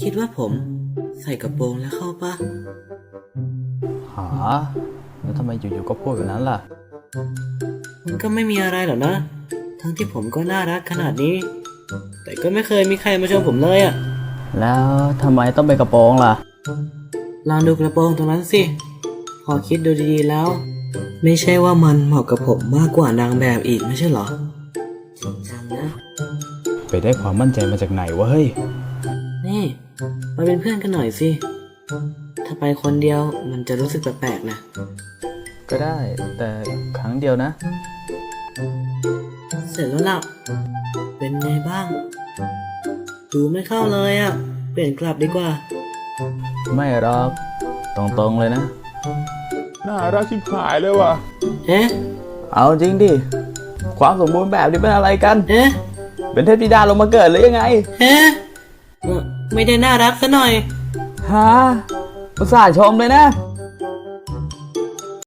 คิดว่าผมใส่กระโปรงแล้วเข้าปะหาแล้วทำไมอยู่ๆก็พูดแบบนั้นล่ะ มันก็ไม่มีอะไรหรอกนะ ทั้งที่ผมก็น่ารักขนาดนี้ แต่ก็ไม่เคยมีใครมาชมผมเลยอะแล้วทำไมต้องเป็นกระโปรงล่ะ ลองดูกระโปรงตรงนั้นสิ พอคิดดูดีๆแล้ว ไม่ใช่ว่ามันเหมาะกับผมมากกว่านางแบบอีกไม่ใช่เหรอจริงจังนะ ไปได้ความมั่นใจมาจากไหนวะเฮ้ย นี่มาเป็นเพื่อนกันหน่อยสิ ถ้าไปคนเดียวมันจะรู้สึกแปลกๆนะ ก็ได้แต่ครั้งเดียวนะ เสร็จแล้วล่ะ เป็นไงบ้าง ดูไม่เข้าเลยอะ่ะ เปลี่ยนกลับดีกว่า ไม่หรอกตรงๆเลยนะ น่ารักชิบหายเลยว่ะ เอ๊ะ เอาจริงดิ ความสมบูรณ์แบบนี่เป็นอะไรกัน เอ๊ะ เป็นเทพธิดาลงมาเกิดหรือยังไง เอ๊ะเอ่อ ไม่ได้น่ารักซะหน่อยฮะอุตส่าห์ชมเลยนะ